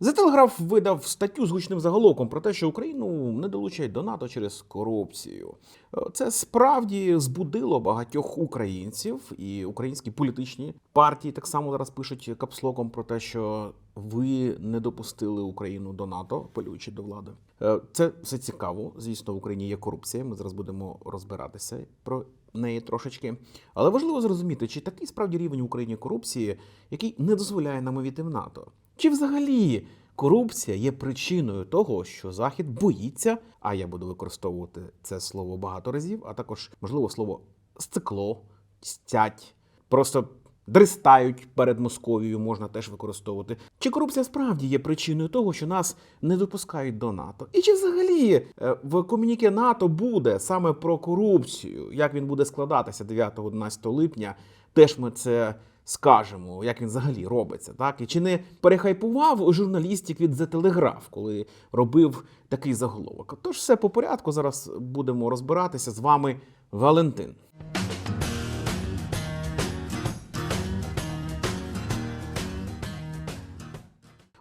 The Telegraph видав статтю з гучним заголовком про те, що Україну не долучають до НАТО через корупцію. Е, Це справді збудило багатьох українців і українські політичні партії так само зараз пишуть капслоком про те, що ви не допустили Україну до НАТО, апелюючи до влади. Е, Це все цікаво. Звісно, в Україні є корупція. Ми зараз будемо розбиратися про неї трошечки. Але важливо зрозуміти, чи такий справді рівень в Україні корупції, який не дозволяє нам увійти в НАТО. Чи взагалі корупція є причиною того, що Захід боїться, а я буду використовувати це слово багато разів, а також, можливо, слово стекло, стять, просто дристають перед Московією, можна теж використовувати. Чи корупція справді є причиною того, що нас не допускають до НАТО? І чи взагалі е, в комуніке НАТО буде саме про корупцію? Як він буде складатися 9-11 липня? Теж ми це скажемо, як він взагалі робиться, так і чи не перехайпував журналістик від The Telegraph, коли робив такий заголовок? Тож все по порядку. Зараз будемо розбиратися з вами, Валентин.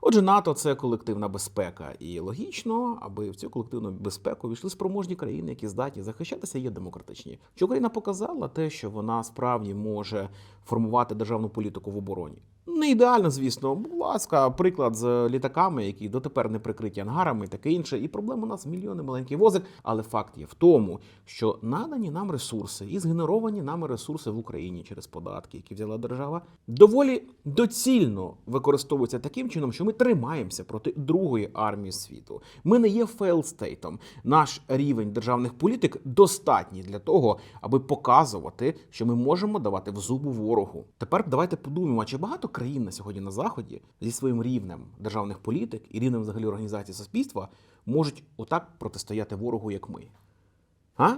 Отже, НАТО це колективна безпека, і логічно, аби в цю колективну безпеку війшли спроможні країни, які здатні захищатися, є демократичні. Що Україна показала те, що вона справді може формувати державну політику в обороні. Не ідеально, звісно, будь ласка, приклад з літаками, які дотепер не прикриті ангарами, таке інше. І проблем у нас мільйони маленьких возик. Але факт є в тому, що надані нам ресурси і згенеровані нами ресурси в Україні через податки, які взяла держава, доволі доцільно використовуються таким чином, що ми тримаємося проти другої армії світу. Ми не є фейлстейтом. Наш рівень державних політик достатній для того, аби показувати, що ми можемо давати в зубу ворогу. Тепер давайте подумаємо, чи багато країн на сьогодні на заході зі своїм рівнем державних політик і рівнем взагалі організації суспільства можуть отак протистояти ворогу, як ми. А?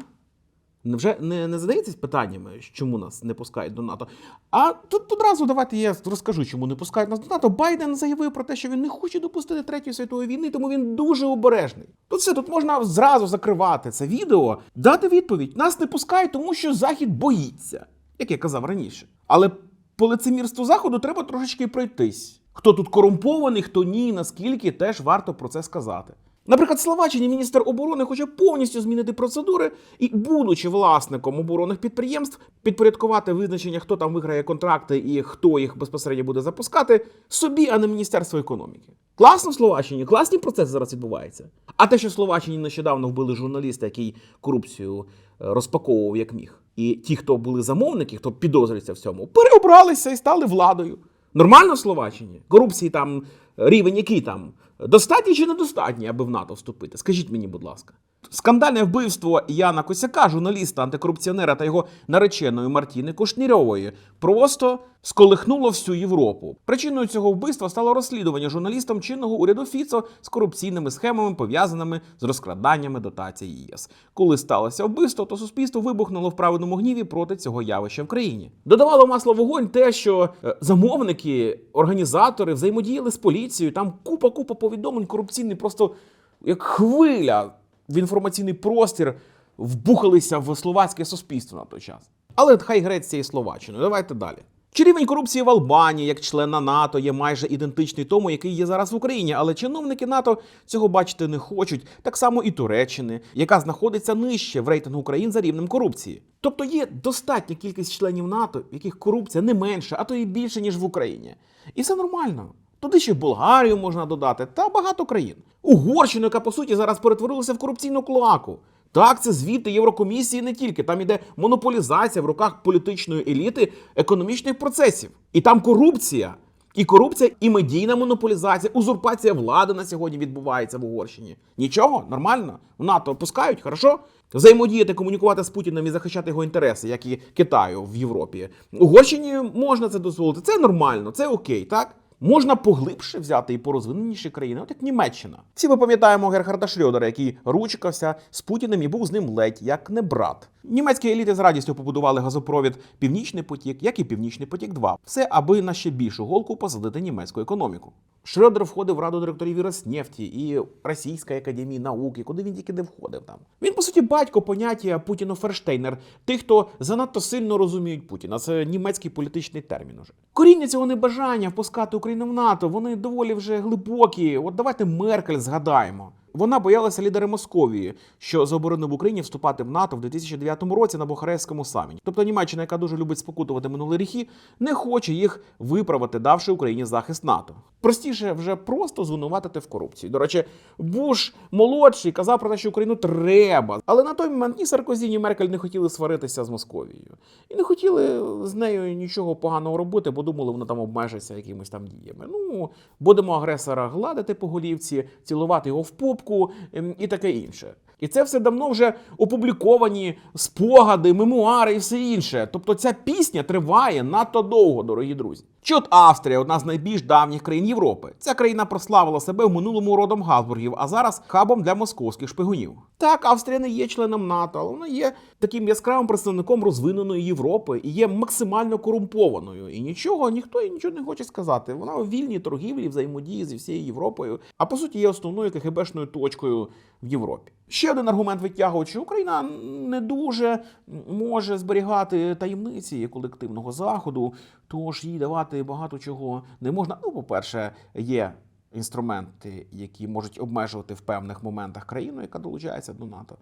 Невже не, не задаєтесь питаннями, чому нас не пускають до НАТО? А тут одразу давайте я розкажу, чому не пускають нас до НАТО. Байден заявив про те, що він не хоче допустити третьої світової війни, тому він дуже обережний. Тут все тут можна зразу закривати це відео, дати відповідь: нас не пускають, тому що Захід боїться, як я казав раніше. Але по лицемірству заходу треба трошечки пройтись. Хто тут корумпований, хто ні, наскільки теж варто про це сказати. Наприклад, Словаччині міністр оборони хоче повністю змінити процедури і, будучи власником оборонних підприємств, підпорядкувати визначення, хто там виграє контракти і хто їх безпосередньо буде запускати, собі, а не Міністерство економіки. Класно в Словаччині, класні процеси зараз відбуваються. А те, що в Словаччині нещодавно вбили журналіста, який корупцію е, розпаковував як міг. І ті, хто були замовники, хто підозрюється в цьому, переобралися і стали владою. Нормально в Словаччині? Корупції там рівень який там? Достатній чи недостатній, аби в НАТО вступити? Скажіть мені, будь ласка. Скандальне вбивство Яна Косяка, журналіста, антикорупціонера та його нареченої Мартіни Кушнірьової, просто сколихнуло всю Європу. Причиною цього вбивства стало розслідування журналістом чинного уряду Фіцо з корупційними схемами, пов'язаними з розкраданнями дотацій ЄС. Коли сталося вбивство, то суспільство вибухнуло в праведному гніві проти цього явища в країні. Додавало масло вогонь те, що е, замовники, організатори взаємодіяли з поліцією. Там купа купа повідомлень корупційний, просто як хвиля в інформаційний простір вбухалися в словацьке суспільство на той час. Але хай греться і Словаччиною. Давайте далі. Чи рівень корупції в Албанії як члена НАТО є майже ідентичний тому, який є зараз в Україні, але чиновники НАТО цього бачити не хочуть, так само і Туреччини, яка знаходиться нижче в рейтингу країн за рівнем корупції. Тобто є достатня кількість членів НАТО, в яких корупція не менша, а то і більше ніж в Україні. І все нормально. Туди ще Болгарію можна додати та багато країн. Угорщину, яка по суті зараз перетворилася в корупційну клоаку. Так, це звіти Єврокомісії не тільки. Там іде монополізація в руках політичної еліти економічних процесів. І там корупція. І корупція, і медійна монополізація, узурпація влади на сьогодні відбувається в Угорщині. Нічого, нормально. В НАТО пускають, хорошо? Взаємодіяти, комунікувати з Путіним і захищати його інтереси, як і Китаю в Європі. Угорщині можна це дозволити. Це нормально, це окей, так? Можна поглибше взяти і порозвиненіші країни, от як Німеччина. Всі ми пам'ятаємо Герхарда Шльодера, який ручкався з Путіним і був з ним ледь як не брат. Німецькі еліти з радістю побудували газопровід Північний потік, як і Північний потік 2 Все, аби на ще більшу голку посадити німецьку економіку. Шредер входив в раду директорів Роснефті і Російської академії науки, куди він тільки не входив там. Він, по суті, батько поняття Путіно Ферштейнер, тих, хто занадто сильно розуміють Путіна. Це німецький політичний термін уже. Коріння цього небажання впускати Україну в НАТО, вони доволі вже глибокі. От давайте Меркель згадаємо. Вона боялася лідера Московії, що заборонив Україні вступати в НАТО в 2009 році на Бухарестському саміті. Тобто Німеччина, яка дуже любить спокутувати минулі гріхи, не хоче їх виправити, давши Україні захист НАТО. Простіше вже просто звинуватити в корупції. До речі, Буш молодший казав про те, що Україну треба. Але на той момент ні Саркозі, ні Меркель не хотіли сваритися з Московією. І не хотіли з нею нічого поганого робити, бо думали, вона там обмежиться якимись там діями. Ну, будемо агресора гладити по голівці, цілувати його в попку ем, і таке інше. І це все давно вже опубліковані спогади, мемуари і все інше. Тобто ця пісня триває надто довго, дорогі друзі. Чи от Австрія, одна з найбільш давніх країн Європи. Ця країна прославила себе в минулому родом Габсбургів, а зараз хабом для московських шпигунів. Так, Австрія не є членом НАТО, але вона є таким яскравим представником розвиненої Європи і є максимально корумпованою. І нічого, ніхто і нічого не хоче сказати. Вона у вільній торгівлі, взаємодії зі всією Європою, а по суті є основною КГБшною точкою в Європі. Ще один аргумент витягують, що Україна не дуже може зберігати таємниці колективного заходу, тож їй давати багато чого не можна. Ну, по-перше, є інструменти, які можуть обмежувати в певних моментах країну, яка долучається до НАТО.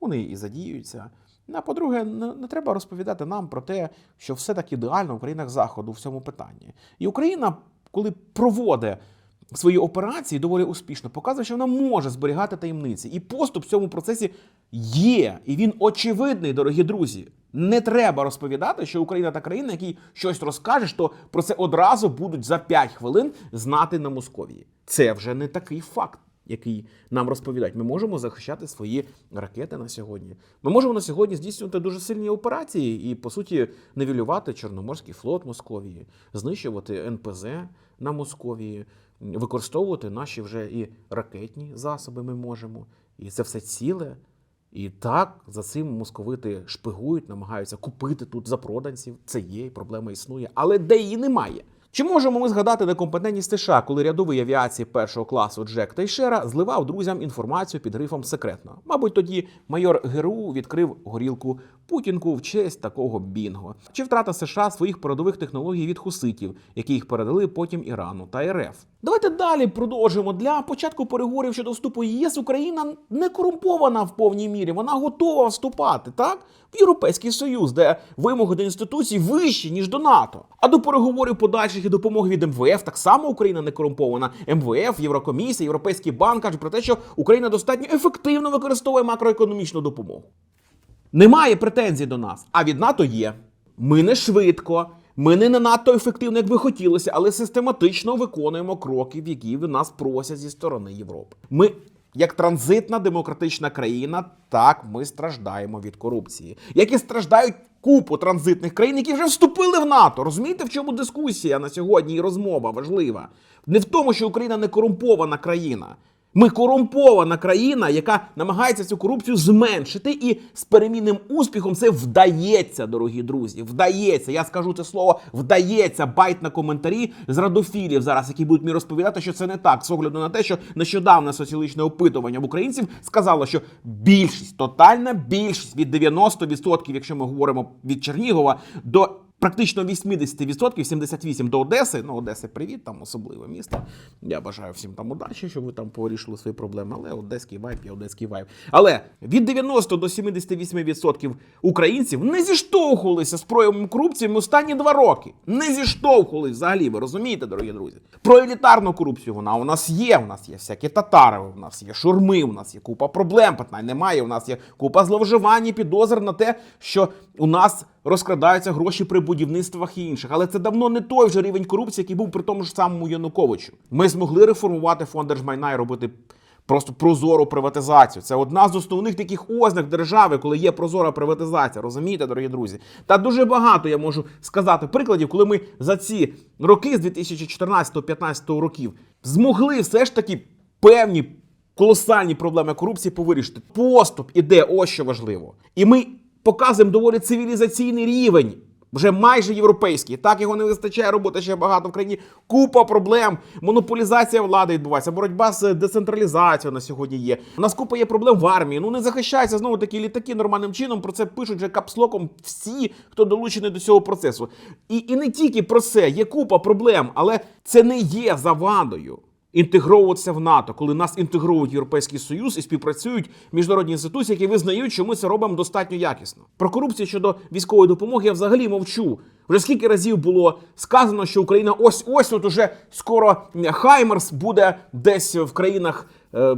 Вони і задіюються. А по-друге, не треба розповідати нам про те, що все так ідеально в країнах Заходу в цьому питанні. І Україна, коли проводить свої операції доволі успішно, показує, що вона може зберігати таємниці. І поступ в цьому процесі є. І він очевидний, дорогі друзі. Не треба розповідати, що Україна та країна, який щось розкаже, то про це одразу будуть за 5 хвилин знати на Московії. Це вже не такий факт. Який нам розповідають, ми можемо захищати свої ракети на сьогодні. Ми можемо на сьогодні здійснювати дуже сильні операції і, по суті, невілювати Чорноморський флот Московії, знищувати НПЗ на Московії, використовувати наші вже і ракетні засоби. Ми можемо. І це все ціле. І так за цим московити шпигують, намагаються купити тут запроданців. Це є, проблема існує, але де її немає. Чи можемо ми згадати некомпетентність США, коли рядовий авіації першого класу Джек Тейшера зливав друзям інформацію під грифом секретно? Мабуть, тоді майор ГРУ відкрив горілку Путінку в честь такого бінго. Чи втрата США своїх передових технологій від хуситів, які їх передали потім Ірану та РФ? Давайте далі продовжимо. Для початку переговорів щодо вступу ЄС Україна не корумпована в повній мірі. Вона готова вступати так в Європейський Союз, де вимоги до інституцій вищі ніж до НАТО. А до переговорів подальших і допомоги від МВФ так само Україна не корумпована. МВФ, Єврокомісія, Європейський банк кажуть про те, що Україна достатньо ефективно використовує макроекономічну допомогу. Немає претензій до нас, а від НАТО є. Ми не швидко, ми не надто ефективно, як би хотілося, але систематично виконуємо кроки, в які ви нас просять зі сторони Європи. Ми, як транзитна демократична країна, так ми страждаємо від корупції, як і страждають купу транзитних країн, які вже вступили в НАТО. Розумієте, в чому дискусія на сьогодні і розмова важлива? Не в тому, що Україна не корумпована країна. Ми корумпована країна, яка намагається цю корупцію зменшити, і з перемінним успіхом це вдається, дорогі друзі. Вдається. Я скажу це слово вдається. Байт на коментарі з радофілів зараз, які будуть мені розповідати, що це не так, з огляду на те, що нещодавне соціологічне опитування в українців сказало, що більшість, тотальна більшість від 90%, якщо ми говоримо від Чернігова, до Практично 80%, 78 до Одеси. Ну, Одеси, привіт, там особливе місто. Я бажаю всім там удачі, щоб ви там порішили свої проблеми. Але одеський вайб є одеський вайб. Але від 90 до 78% українців не зіштовхувалися з проявами корупції останні два роки. Не зіштовхувалися взагалі. Ви розумієте, дорогі друзі? Про елітарну корупцію вона у нас є. У нас є всякі татари, у нас є шурми, у нас є купа проблем. Питань немає. У нас є купа зловживань підозр на те, що у нас розкрадаються гроші при будівництвах і інших. Але це давно не той вже рівень корупції, який був при тому ж самому Януковичу. Ми змогли реформувати фонд держмайна і робити. Просто прозору приватизацію. Це одна з основних таких ознак держави, коли є прозора приватизація. Розумієте, дорогі друзі? Та дуже багато я можу сказати прикладів, коли ми за ці роки з 2014-2015 років змогли все ж таки певні колосальні проблеми корупції повирішити. Поступ іде, ось що важливо. І ми показуємо доволі цивілізаційний рівень Вже майже європейський. Так його не вистачає роботи ще багато в країні. Купа проблем. Монополізація влади відбувається. Боротьба з децентралізацією на сьогодні є. У нас купа є проблем в армії. Ну не захищаються знову такі літаки нормальним чином. Про це пишуть вже капслоком всі, хто долучений до цього процесу. І, і не тільки про це, є купа проблем, але це не є завадою. Інтегровуватися в НАТО, коли нас інтегрують Європейський Союз і співпрацюють міжнародні інституції, які визнають, що ми це робимо достатньо якісно. Про корупцію щодо військової допомоги я взагалі мовчу. Вже скільки разів було сказано, що Україна ось ось от уже скоро Хаймерс буде десь в країнах е,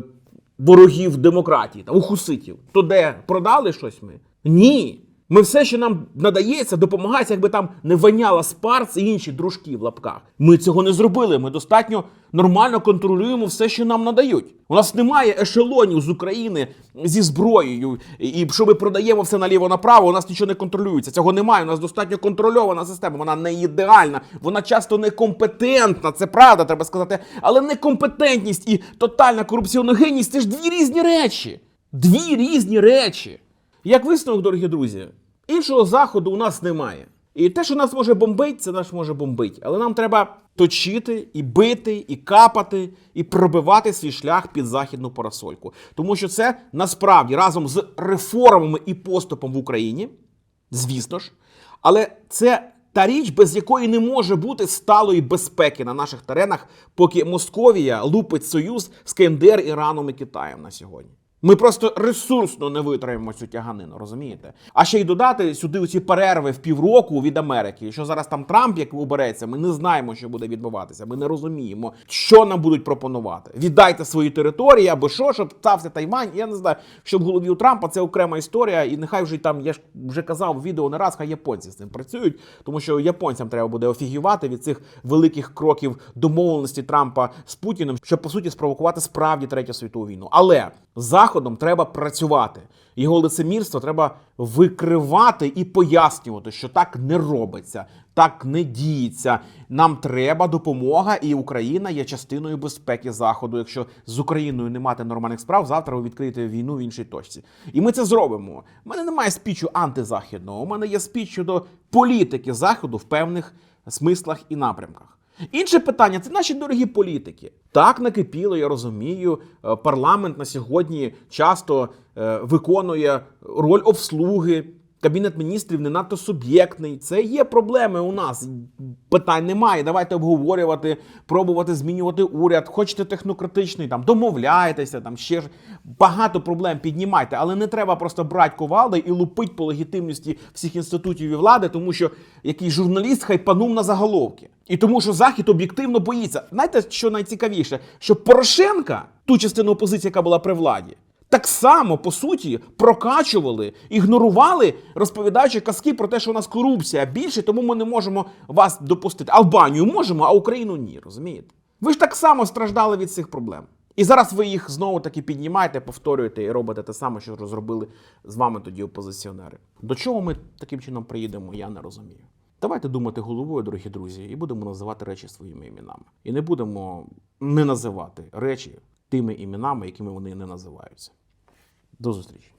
ворогів демократії, там, у хуситів. То де продали щось ми? Ні. Ми все, що нам надається, допомагається, якби там не виняла спарц і інші дружки в лапках. Ми цього не зробили. Ми достатньо нормально контролюємо все, що нам надають. У нас немає ешелонів з України зі зброєю, і що ми продаємо все наліво направо. У нас нічого не контролюється. Цього немає. У нас достатньо контрольована система. Вона не ідеальна, вона часто некомпетентна. Це правда, треба сказати. Але некомпетентність і тотальна корупціоногенність це ж дві різні речі. Дві різні речі. Як висновок, дорогі друзі, іншого заходу у нас немає. І те, що нас може бомбить, це нас може бомбить. Але нам треба точити і бити, і капати, і пробивати свій шлях під західну парасольку. Тому що це насправді разом з реформами і поступом в Україні, звісно ж, але це та річ, без якої не може бути сталої безпеки на наших теренах, поки Московія лупить союз з КНДР, Іраном і Китаєм на сьогодні. Ми просто ресурсно не витримаємо цю тяганину, розумієте? А ще й додати сюди ці перерви в півроку від Америки. Що зараз там Трамп як обереться, ми не знаємо, що буде відбуватися. Ми не розуміємо, що нам будуть пропонувати. Віддайте свої території або що, щоб стався Тайвань. Я не знаю, що в голові у Трампа це окрема історія, і нехай вже там я ж вже казав відео не раз, хай японці з цим працюють, тому що японцям треба буде офігівати від цих великих кроків домовленості Трампа з Путіним, щоб по суті спровокувати справді третю світову війну. Але заходом треба працювати. Його лицемірство треба викривати і пояснювати, що так не робиться, так не діється. Нам треба допомога, і Україна є частиною безпеки Заходу. Якщо з Україною не мати нормальних справ, завтра ви відкриєте війну в іншій точці. І ми це зробимо. У мене немає спічу антизахідного. У мене є спіч щодо політики заходу в певних смислах і напрямках. Інше питання це наші дорогі політики. Так накипіло, я розумію. е, Парламент на сьогодні часто е, виконує роль обслуги. Кабінет міністрів не надто суб'єктний. Це є проблеми у нас. Питань немає. Давайте обговорювати, пробувати змінювати уряд. Хочете технократичний, там домовляйтеся, там ще ж багато проблем піднімайте, але не треба просто брати ковалди і лупить по легітимності всіх інститутів і влади, тому що якийсь журналіст хайпанув на заголовки. І тому, що Захід об'єктивно боїться. Знаєте, що найцікавіше? Що Порошенка, ту частину опозиції, яка була при владі, так само по суті прокачували, ігнорували, розповідаючи казки про те, що у нас корупція більше, тому ми не можемо вас допустити. Албанію можемо, а Україну ні. Розумієте? Ви ж так само страждали від цих проблем. І зараз ви їх знову таки піднімаєте, повторюєте і робите те саме, що розробили з вами тоді опозиціонери. До чого ми таким чином приїдемо, я не розумію. Давайте думати головою, дорогі друзі, і будемо називати речі своїми іменами. І не будемо не називати речі тими іменами, якими вони не називаються. До зустрічі.